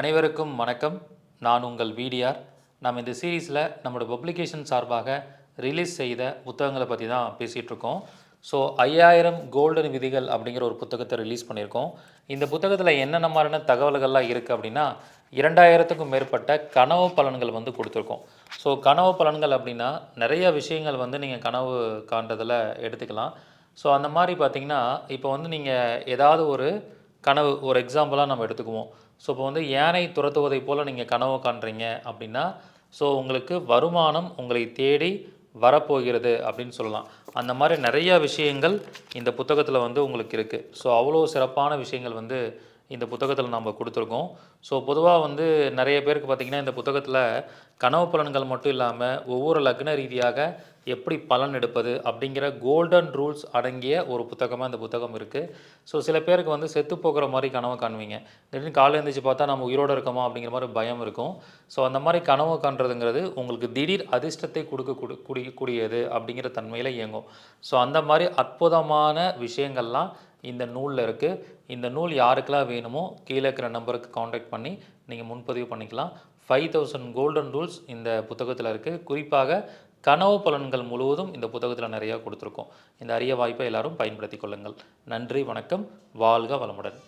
அனைவருக்கும் வணக்கம். நான் உங்கள் விடிஆர் நாம் இந்த சீரீஸில் நம்மளோட பப்ளிகேஷன் சார்பாக ரிலீஸ் செய்த புத்தகங்களை பற்றி தான் பேசிகிட்ருக்கோம் ஸோ ஐயாயிரம் கோல்டன் விதிகள் அப்படிங்கிற ஒரு புத்தகத்தை ரிலீஸ் பண்ணியிருக்கோம். இந்த புத்தகத்தில் என்னென்ன மாதிரியான தகவல்கள்லாம் இருக்குது அப்படின்னா இரண்டாயிரத்துக்கும் மேற்பட்ட கனவு பலன்கள் வந்து கொடுத்துருக்கோம். ஸோ கனவு பலன்கள் அப்படின்னா நிறைய விஷயங்கள் வந்து நீங்கள் கனவு காண்றதில் எடுத்துக்கலாம். ஸோ அந்த மாதிரி பார்த்திங்கன்னா இப்போ வந்து நீங்கள் ஏதாவது ஒரு கனவு ஒரு எக்ஸாம்பிளாக நம்ம எடுத்துக்குவோம். ஸோ இப்போ வந்து யானை துரத்துவதை போல் நீங்கள் கனவு காண்றீங்க அப்படின்னா ஸோ உங்களுக்கு வருமானம் உங்களை தேடி வரப்போகிறது அப்படின்னு சொல்லலாம். அந்த மாதிரி நிறையா விஷயங்கள் இந்த புத்தகத்தில் வந்து உங்களுக்கு இருக்குது ஸோ அவ்வளோ சிறப்பான விஷயங்கள் வந்து இந்த புத்தகத்தில் நம்ம கொடுத்துருக்கோம். ஸோ பொதுவாக வந்து நிறைய பேருக்கு பார்த்திங்கன்னா இந்த புத்தகத்தில் கனவு பலன்கள் மட்டும் இல்லாமல் ஒவ்வொரு லக்ன ரீதியாக எப்படி பலன் எடுப்பது அப்படிங்கிற கோல்டன் ரூல்ஸ் அடங்கிய ஒரு புத்தகமாக இந்த புத்தகம் இருக்குது ஸோ சில பேருக்கு வந்து செத்து போகிற மாதிரி கனவு காணுவீங்க திடீர்னு காலை எழுந்திரிச்சு பார்த்தா நம்ம உயிரோடு இருக்கோமா அப்படிங்கிற மாதிரி பயம் இருக்கும். ஸோ அந்த மாதிரி கனவு காண்றதுங்கிறது உங்களுக்கு திடீர் அதிர்ஷ்டத்தை கொடுக்க கூடு- கூடியது அப்படிங்கிற தன்மையில் இயங்கும். ஸோ அந்த மாதிரி அற்புதமான விஷயங்கள்லாம் இந்த நூலில் இருக்குது இந்த நூல் யாருக்கெல்லாம் வேணுமோ கீழே இருக்கிற நம்பருக்கு காண்டாக்ட் பண்ணி நீங்கள் முன்பதிவு பண்ணிக்கலாம். ஃபைவ் தௌசண்ட் கோல்டன் ரூல்ஸ் இந்த புத்தகத்தில் இருக்குது குறிப்பாக கனவு பலன்கள் முழுவதும் இந்த புத்தகத்தில் நிறையா கொடுத்துருக்கோம். இந்த அரிய வாய்ப்பை எல்லாரும் பயன்படுத்தி கொள்ளுங்கள். நன்றி வணக்கம். வாழ்க வளமுடன்.